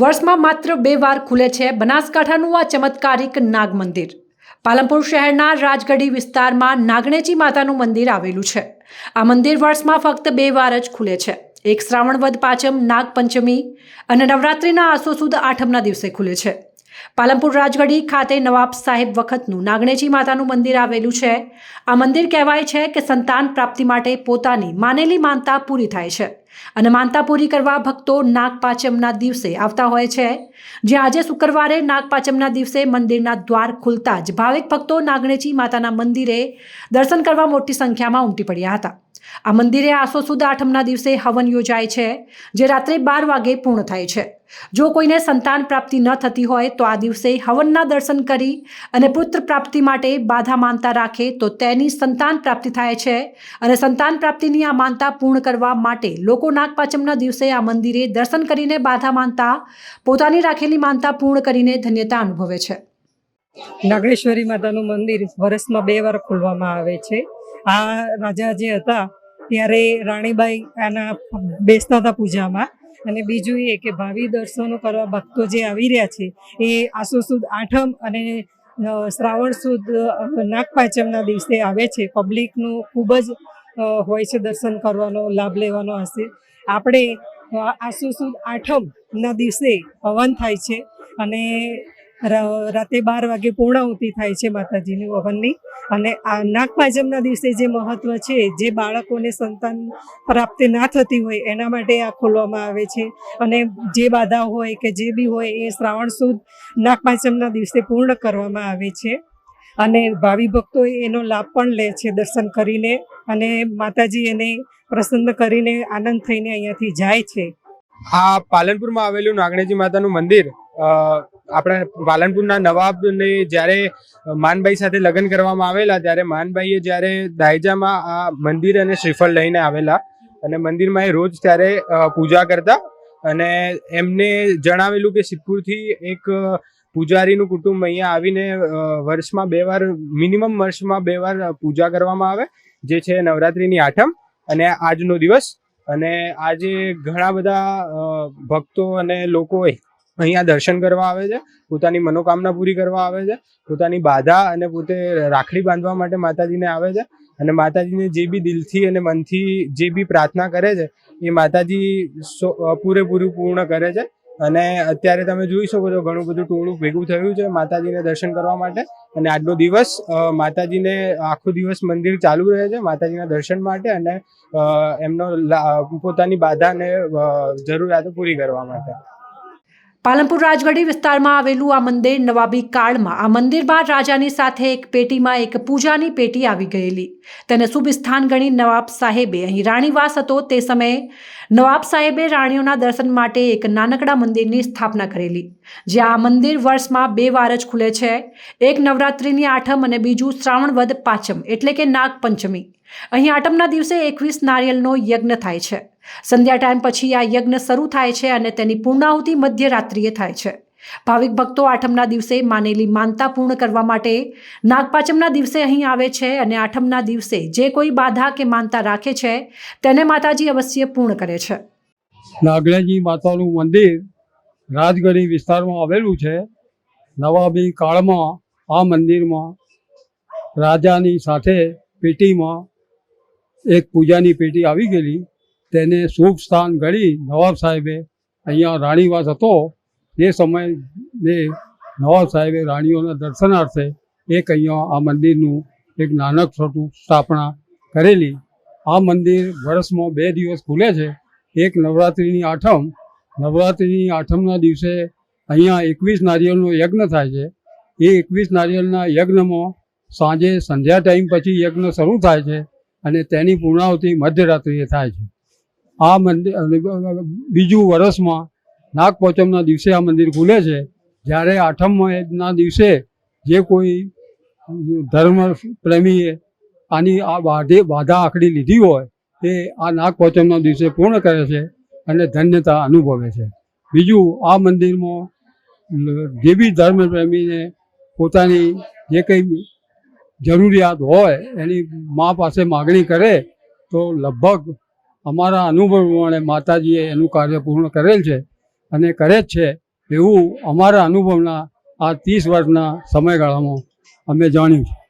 વર્ષમાં માત્ર બે વાર ખુલે છે બનાસકાંઠાનું આ ચમત્કારિક નાગ મંદિર પાલનપુર શહેરના રાજગઢી વિસ્તારમાં નાગણેજી માતાનું મંદિર આવેલું છે. આ મંદિર વર્ષમાં ફક્ત બે વાર જ ખુલે છે. એક શ્રાવણ વદ પાંચમ, નાગપંચમી અને નવરાત્રિના આસો સુદ આઠમના દિવસે ખુલે છે. પાલનપુર રાજગઢી ખાતે નવાબ સાહેબ વખતનું નાગણેજી માતાનું મંદિર આવેલું છે. આ મંદિર કહેવાય છે કે સંતાન પ્રાપ્તિ માટે પોતાની માનેલી માનતા પૂરી થાય છે અને માનતા પૂરી કરવા ભક્તો નાગપાચમના દિવસે આવતા હોય છે. જ્યાં આજે શુક્રવારે નાગપાચમના દિવસે મંદિરના દ્વાર ખુલતા જ ભાવિક ભક્તો નાગણેજી માતાના મંદિરે દર્શન કરવા મોટી સંખ્યામાં ઉમટી પડ્યા હતા. આ મંદિરે આસો સુદ આઠમના દિવસે હવન યોજાય છે, જે રાત્રે બાર વાગે પૂર્ણ થાય છે. જો કોઈને સંતાન પ્રાપ્તિ ન થતી હોય તો આ દિવસે હવનના દર્શન કરી અને પુત્ર પ્રાપ્તિ માટે બાધા માનતા રાખે તો તેની સંતાન પ્રાપ્તિ થાય છે અને સંતાન પ્રાપ્તિની આ માનતા પૂર્ણ કરવા માટે લોકો નાગપાચમના દિવસે આ મંદિરે દર્શન કરીને બાધા માનતા, પોતાની રાખેલી માનતા પૂર્ણ કરીને ધન્યતા અનુભવે છે. નાગેશ્વરી માતાનું મંદિર વર્ષમાં બે વાર ખોલવામાં આવે છે. આ રાજા જે હતા ત્યારે રાણીબાઈ આના બેસતા હતા પૂજામાં. અને બીજું એ કે ભાવિ દર્શનો કરવા ભક્તો જે આવી રહ્યા છે, એ આસો સુદ આઠમ અને શ્રાવણ સુદ નાગપાંચમના દિવસે આવે છે. પબ્લિકનું ખૂબ જ હોય છે દર્શન કરવાનો, લાભ લેવાનો હશે. આપણે આસો સુદ આઠમના દિવસે હવન થાય છે અને રાતે બાર વાગે પૂર્ણાહુતિ થાય છે માતાજીની હવનની અને આ નાગપાંચમના દિવસે જે મહત્વ છે, જે બાળકોને સંતાન પ્રાપ્તિ ના થતી હોય, એના માટે આ ખોલવામાં આવે છે. અને જે બાધા હોય કે જે બી હોય, એ શ્રાવણ સુદ નાગપાંચમના દિવસે પૂર્ણ કરવામાં આવે છે. અને ભાવિ ભક્તો એનો લાભ પણ લે છે દર્શન કરીને અને માતાજી એને પ્રસન્ન કરીને આનંદ થઈને અહીંયાથી જાય છે. આ પાલનપુરમાં આવેલું નાગણેજી માતાનું મંદિર આપણા પાલનપુરના નવાબને જ્યારે માનભાઈ સાથે લગ્ન કરવામાં આવેલા, ત્યારે માનભાઈએ જ્યારે દાયજામાં આ મંદિર અને શ્રીફળ લઈને આવેલા અને મંદિરમાં એ રોજ ત્યારે પૂજા કરતા અને એમને જણાવેલું કે સિદ્ધપુરથી એક પૂજારીનું કુટુંબ અહીંયા આવીને વર્ષમાં બે વાર, મિનિમમ વર્ષમાં બે વાર પૂજા કરવામાં આવે, જે છે નવરાત્રિની આઠમ અને આજનો દિવસ. અને આજે ઘણા બધા ભક્તો અને લોકો અહીંયા દર્શન કરવા આવે છે, પોતાની મનોકામના પૂરી કરવા આવે છે, પોતાની બાધા અને પોતે રાખડી બાંધવા માટે માતાજીને આવે છે અને માતાજીને જે બી દિલથી અને મનથી જે બી પ્રાર્થના કરે છે, એ માતાજી પૂરેપૂરું પૂર્ણ કરે છે. અને અત્યારે તમે જોઈ શકો છો ઘણું બધું ટોળું ભેગું થયું છે માતાજીને દર્શન કરવા માટે. અને આજનો દિવસ માતાજીને આખો દિવસ મંદિર ચાલુ રહે છે માતાજીના દર્શન માટે અને એમનો પોતાની બાધાને જરૂરિયાતો પૂરી કરવા માટે. પાલનપુર રાજગઢી વિસ્તારમાં આવેલું આ મંદિર નવાબી કાળમાં આ મંદિરમાં રાજાની સાથે એક પેટીમાં એક પૂજાની પેટી આવી ગયેલી. તેને શુભ સ્થાન ગણી નવાબ સાહેબે અહીં રાણીવાસ હતો. તે સમયે નવાબ સાહેબે રાણીઓના દર્શન માટે એક નાનકડા મંદિરની સ્થાપના કરેલી. જ્યાં આ મંદિર વર્ષમાં બે વાર જ ખુલે છે. એક નવરાત્રિની આઠમ અને બીજું શ્રાવણ વદ પાંચમ એટલે કે નાગ પંચમી અહીં આઠમના દિવસે એકવીસ નારિયેલનો યજ્ઞ થાય છે. સંધ્યા ટાઈમ પછી આ યજ્ઞ શરૂ થાય છે અને તેની પૂર્ણાહુતિ મધ્યરાત્રિએ થાય છે. ભાવિક ભક્તો આઠમના દિવસે માનેલી માનતા પૂર્ણ કરવા માટે નાગપાચમના દિવસે અહીં આવે છે અને આઠમના દિવસે જે કોઈ બાધા કે માનતા રાખે છે, તેને માતાજી અવશ્ય પૂર્ણ કરે છે. નાગણેજી માતાનું મંદિર રાજગઢી વિસ્તારમાં આવેલું છે. નવાબી કાળમાં આ મંદિરમાં રાજાની સાથે પેટીમાં એક પૂજાની પેટી આવી ગયેલી. તેને શુભ સ્થાન ગણી નવાબ સાહેબે અહીંયા રાણીવાસ હતો. એ સમયે નવાબ સાહેબે રાણીઓના દર્શનાર્થે એક અહીંયા આ મંદિરનું એક નાનક છોટું સ્થાપના કરેલી. આ મંદિર વર્ષમાં બે દિવસ ખુલે છે. એક નવરાત્રિની આઠમ. નવરાત્રિની આઠમના દિવસે અહીંયા એકવીસ નારિયેળનો યજ્ઞ થાય છે. એ એકવીસ નારિયેળના યજ્ઞમાં સાંજે સંધ્યા ટાઈમ પછી યજ્ઞ શરૂ થાય છે. અને તેની પૂર્ણાહુતિ મધ્યરાત્રિએ થાય છે. આ મંદિર બીજું વર્ષમાં નાગપંચમના દિવસે આ મંદિર ખુલે છે. જ્યારે આઠમના દિવસે જે કોઈ ધર્મ પ્રેમીએ આની આ બાધે, બાધા આખડી લીધી હોય તે આ નાગપંચમના દિવસે પૂર્ણ કરે છે અને ધન્યતા અનુભવે છે. બીજું, આ મંદિરમાં જે બી ધર્મ પ્રેમીને પોતાની જે કંઈ જરૂરિયાત હોય, એની મા પાસે માગણી કરે, તો લગભગ અમારા અનુભવ પ્રમાણે માતાજીએ એનું કાર્ય પૂર્ણ કરેલ છે અને કરે જ છે એવું અમારા અનુભવના આ ત્રીસ વર્ષના સમયગાળામાં અમે જાણ્યું છે.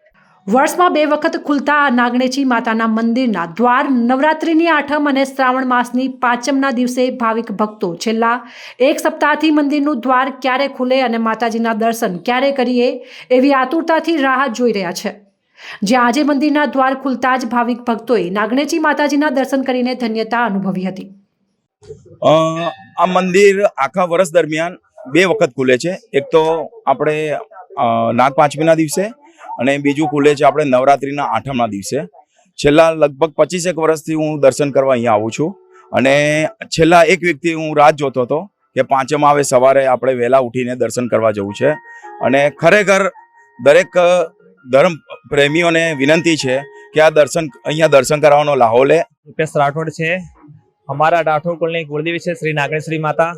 વર્ષમાં બે વખત ખુલતા આ નાગણેજી માતાના મંદિરના દ્વાર નવરાત્રિની આઠમ અને શ્રાવણ માસની પાંચમના દિવસે ભાવિક ભક્તો છેલ્લા એક સપ્તાહથી મંદિરનું દ્વાર ક્યારે ખુલે અને માતાજીના દર્શન ક્યારે કરીએ એવી આતુરતાથી રાહ જોઈ રહ્યા છે. જ્યાં આજે મંદિરના દ્વાર ખુલતા જ ભાવિક ભક્તોએ નાગણેજી માતાજીના દર્શન કરીને ધન્યતા અનુભવી હતી. આ મંદિર આખા વર્ષ દરમિયાન બે વખત ખુલે છે. એક તો આપણે નાગ પાંચમીના દિવસે અને બીજું ખુલે છે આપણે નવરાત્રિના આઠમના દિવસે. છેલ્લા લગભગ પચીસેક વર્ષથી હું દર્શન કરવા અહીંયા આવું છું. અને છેલ્લા એક વીકથી હું રાહ જોતો હતો કે પાંચમ આવે સવારે આપણે વહેલા ઉઠીને દર્શન કરવા જવું છે. અને ખરેખર દરેક ધર્મ પ્રેમીઓને વિનંતી છે કે આ દર્શન, અહીંયા દર્શન કરવાનો લાહો લે. રૂપેશ રાઠોડ છે. અમારા રાઠોડ કુલની કુળદેવી છે, શ્રી નાગેશ્વરી માતા.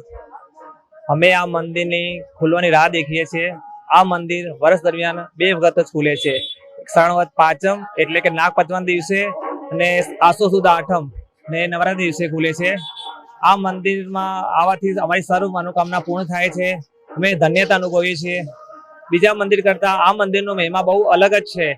અમે આ મંદિરની ખુલવાની રાહ દેખીએ છીએ. આ મંદિર વર્ષ દરમિયાન બે વખત જ ખુલે છે. શ્રાવણ પાંચમ એટલે કે નાગ પંચમ દિવસે અને આસો સુદ આઠમ ને નવરાત્રી દિવસે ખુલે છે. આ મંદિરમાં આવવાથી અમારી સર્વ મનોકામના પૂર્ણ થાય છે. અમે ધન્યતા અનુભવીએ છીએ. બીજા મંદિર કરતા આ મંદિરનો મહિમા બહુ અલગ જ છે.